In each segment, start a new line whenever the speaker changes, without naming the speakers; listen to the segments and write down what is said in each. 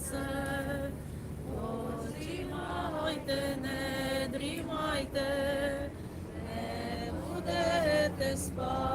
сонце, Озрімайте, не дрімайте, не будете спати.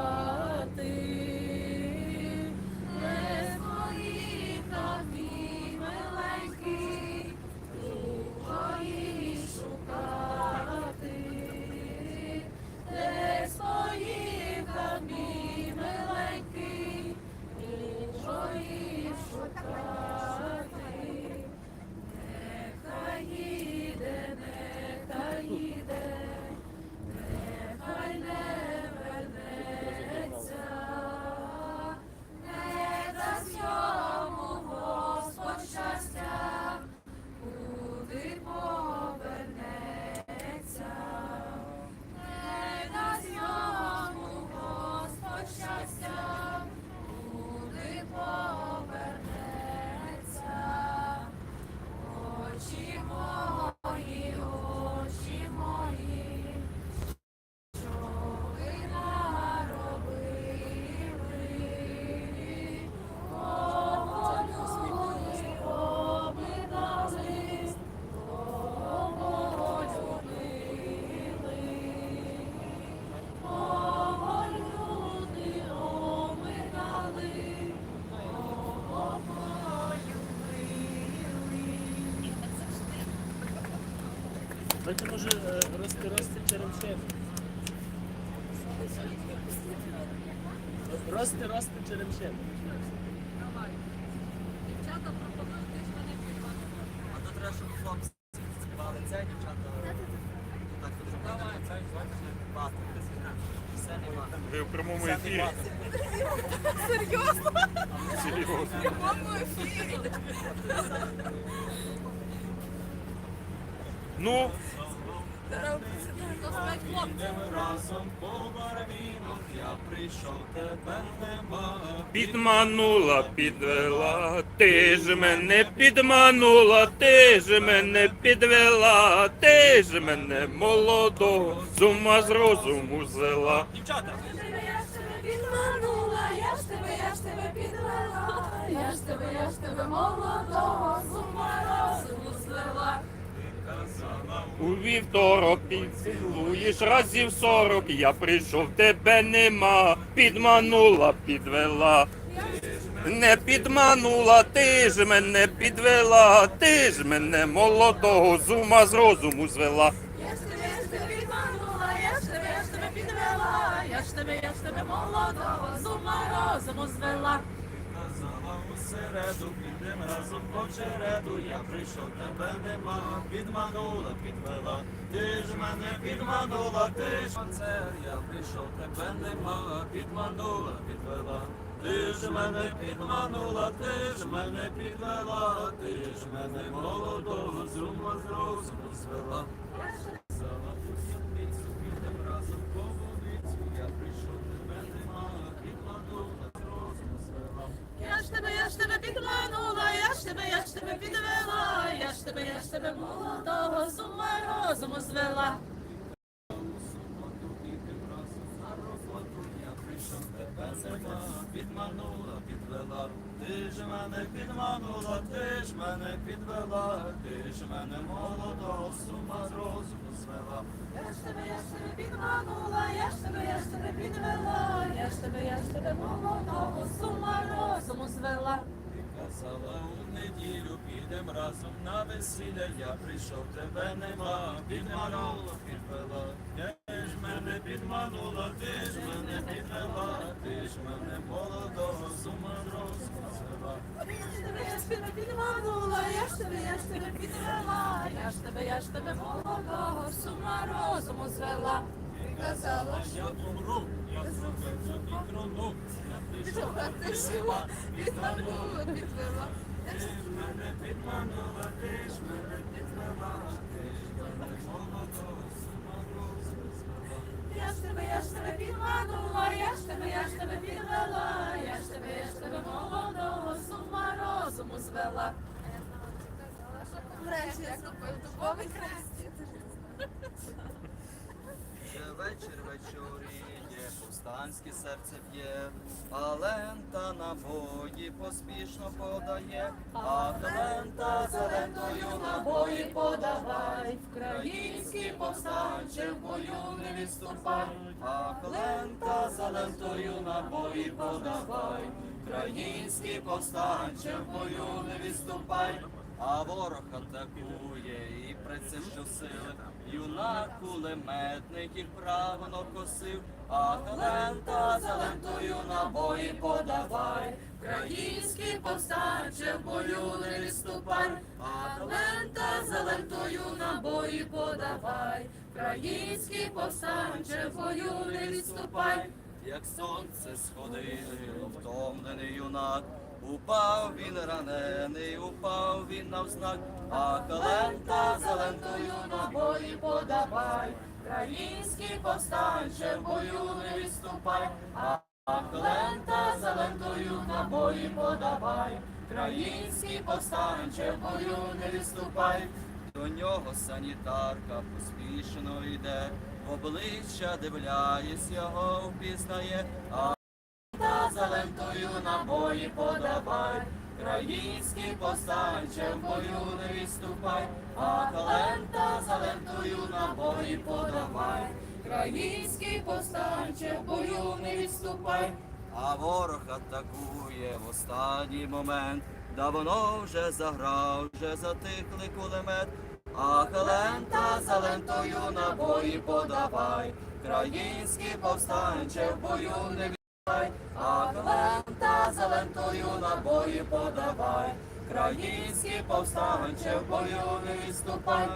Давайте може е, рости рости черемшин. Рости рости черемшин.
А то треба, щоб хлопці співали це, дівчата. Так, то вже давай, це бати.
Ви в прямому ефірі.
мати.
Серйозно. Ну,
Разом по барвінок я прийшов, тебе нема.
підманула, підвела, ти ж мене підманула, ти ж мене підвела, ти ж мене молодого з ума з розуму звела.
Дівчата,
Я ж тебе підманула, я ж тебе, я ж тебе підвела, я ж тебе, я ж тебе молодого з ума розуму звела.
У вівторок цілуєш разів сорок, я прийшов, тебе нема, підманула, підвела. Не підманула, ти ж мене підвела, ти ж мене молодого з ума з розуму звела.
Я ж тебе, я ж тебе підманула, я ж тебе, я ж тебе підвела, я ж тебе, я ж тебе молодого з ума розуму звела.
Середу, підем разом по череду. Я прийшов, тебе нема. Підманула, підвела. Ти ж мене підманула, ти ж це. Я прийшов, тебе нема. Підманула, підвела. Ти ж мене підманула, ти ж мене підвела, ти ж мене молодого з ума з розуму звела. Казала у світлицю, підем разом по вулицю. Я прийшов, тебе нема. Підманула, з розуму звела.
Я ж тебе, я ж тебе підманула, я ж тебе, я ж тебе підвела, я ж тебе, я ж тебе молодого з ума розуму звела.
Підманула, підвела, ти ж мене підманула, ти ж мене підвела, ти ж мене молодого з ума з розуму звела.
Я ж тебе, я ж тебе підманула, я ж тебе, я ж тебе підвела, я ж тебе, я ж тебе молодого
казала у неділю, підем разом на весілля, я прийшов, тебе нема, підманула, підвела, ти ж мене підманула, ти ж мене підвела, ти ж мене молодого з ума розуму звела.
Я ж тебе, я ж тебе підманула, я ж тебе, я ж тебе підвела, я ж тебе, я ж тебе молодого з ума розуму звела. Ти казала,
Я помру, я зробив тобі трону, я прийшов,
що ти жила, підманула, підвела.
Ти ж мене підманула, ж мене підвела, ти мене розуму звела.
Я ж тебе, я ж тебе підманула, я ж тебе, я ж тебе підвела, я ж тебе, я ж тебе молодого з ума розуму звела.
Врешті я купив хрест.
Вечір вечоріє, повстанське серце б'є, а лента набої поспішно подає, а лента за лентою
Набої подавай, українські
повстанче, в бою не відступай, а лента за лентою на бої подавай. Український повстанче, в бою не відступай, а ворог атакує і при цим щосили. Юнак кулеметник їх правно косив, а лента за лентою на бої подавай.
Український повстанче в бою не відступай, а лента за лентою на бої подавай. Український повстанче в бою не відступай.
Як сонце сходило, втомлений юнак, упав він ранений, упав він навзнак, а калента за лентою на бої подавай.
Український повстанче в бою не відступай, а
Калента за лентою на бої подавай.
Український повстанче в бою не відступай.
До нього санітарка поспішно йде, в обличчя дивляєсь, його впізнає,
за лентою на подавай, Український повстанче в бою не відступай, а лента за лентою на бої подавай, Український повстанче бою не відступай.
А ворог атакує в останній момент. Давно вже заграв, вже затихли кулемет. А лента за лентою на бої подавай. Країнський повстанче в бою не. А лента зелентою на бої подавай. країнські повстанче в бою не відступай.